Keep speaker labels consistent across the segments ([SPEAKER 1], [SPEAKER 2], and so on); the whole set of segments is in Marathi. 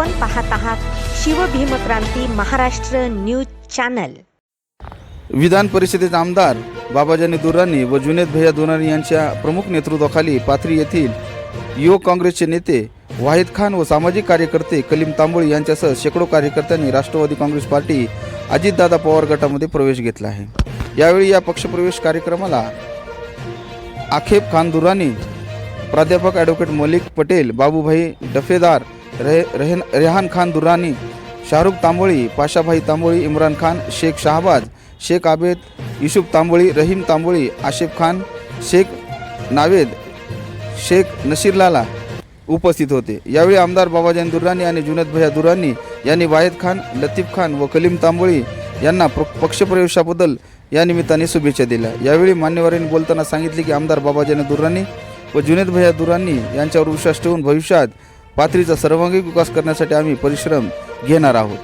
[SPEAKER 1] आपण पाहत आहात शिवभीमक्रांती महाराष्ट्र न्यूज चॅनल.
[SPEAKER 2] विधान परिषदेचे आमदार बाबाजानी दुर्राणी व जुनेद भैया दुराणी यांच्या प्रमुख नेतृत्वाखाली पाथरी येथील युवक काँग्रेसचे नेते वाहिद खान व सामाजिक कार्यकर्ते कलीम तांबोळी यांच्यासह शेकडो कार्यकर्त्यांनी राष्ट्रवादी काँग्रेस पार्टी अजितदादा पवार गटामध्ये प्रवेश घेतला आहे. यावेळी या पक्षप्रवेश कार्यक्रमाला आखेब खान दुरानी प्राध्यापक ॲडव्होकेट मलिक पटेल बाबूभाई डफेदार रेह रेहन रेहान खान दुरानी शाहरुख तांबोळी पाशाभाई तांबोळी इम्रान खान शेख शाहबाज शेख आबेद युसुफ तांबोळी रहीम तांबोळी आशिफ खान शेख नावेद शेख नशीरलाला उपस्थित होते. यावेळी आमदार बाबाजान दुर्राणी आणि जुनेद भैया दुरानी यांनी वाहेद खान लतीफ खान व कलीम तांबोळी यांना प्र पक्षप्रवेशाबद्दल या निमित्ताने शुभेच्छा दिल्या. यावेळी मान्यवरांनी बोलताना सांगितले की आमदार बाबाजानी दुर्राणी व जुनेद भैया दुरानी यांच्यावर विश्वास ठेवून भविष्यात पाथरीचा सर्वांगीण विकास करण्यासाठी आम्ही परिश्रम घेणार आहोत.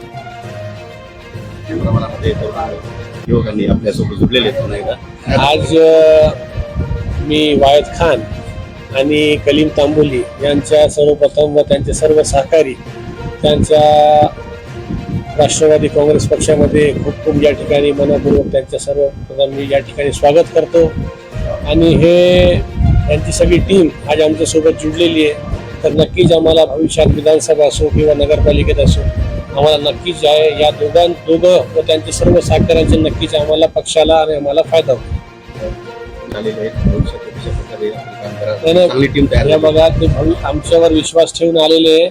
[SPEAKER 3] युवकांनी आपल्यासोबत जुडलेले
[SPEAKER 4] आज मी वायद खान आणि कलीम तांबोली यांच्या सर्वप्रथम व त्यांचे सर्व सहकारी त्यांच्या राष्ट्रवादी काँग्रेस पक्षामध्ये खूप खूप या ठिकाणी मनपूर्वक त्यांच्या सर्वप्रथम मी या ठिकाणी स्वागत करतो. आणि हे यांची सगळी टीम आज आमच्यासोबत जुडलेली आहे. तर नक्कीच आम्हाला भविष्यात विधानसभा असो किंवा नगरपालिकेत असो आम्हाला नक्कीच आहे या दोघां दोघं व त्यांचे सर्व सहकाऱ्यांचे नक्कीच आम्हाला पक्षाला आणि आम्हाला फायदा होईल.
[SPEAKER 3] झालेले आहेत भविष्यात कशा प्रकारे आपलं काम
[SPEAKER 4] नाही,
[SPEAKER 3] करा
[SPEAKER 4] नाही.
[SPEAKER 3] चांगली टीम तयार
[SPEAKER 4] या
[SPEAKER 3] झाली.
[SPEAKER 4] बघा ते भवि आमच्यावर विश्वास ठेवून आलेले आहे.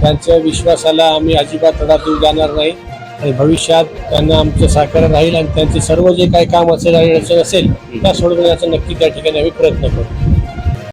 [SPEAKER 4] त्यांच्या विश्वासाला आम्ही अजिबात तडा देऊ जाणार नाही. आणि भविष्यात त्यांना आमचं सहकार्य राहील आणि त्यांचे सर्व जे काही काम असेल आणि अडचण असेल त्या सोडवण्याचा नक्की त्या ठिकाणी आम्ही प्रयत्न करू.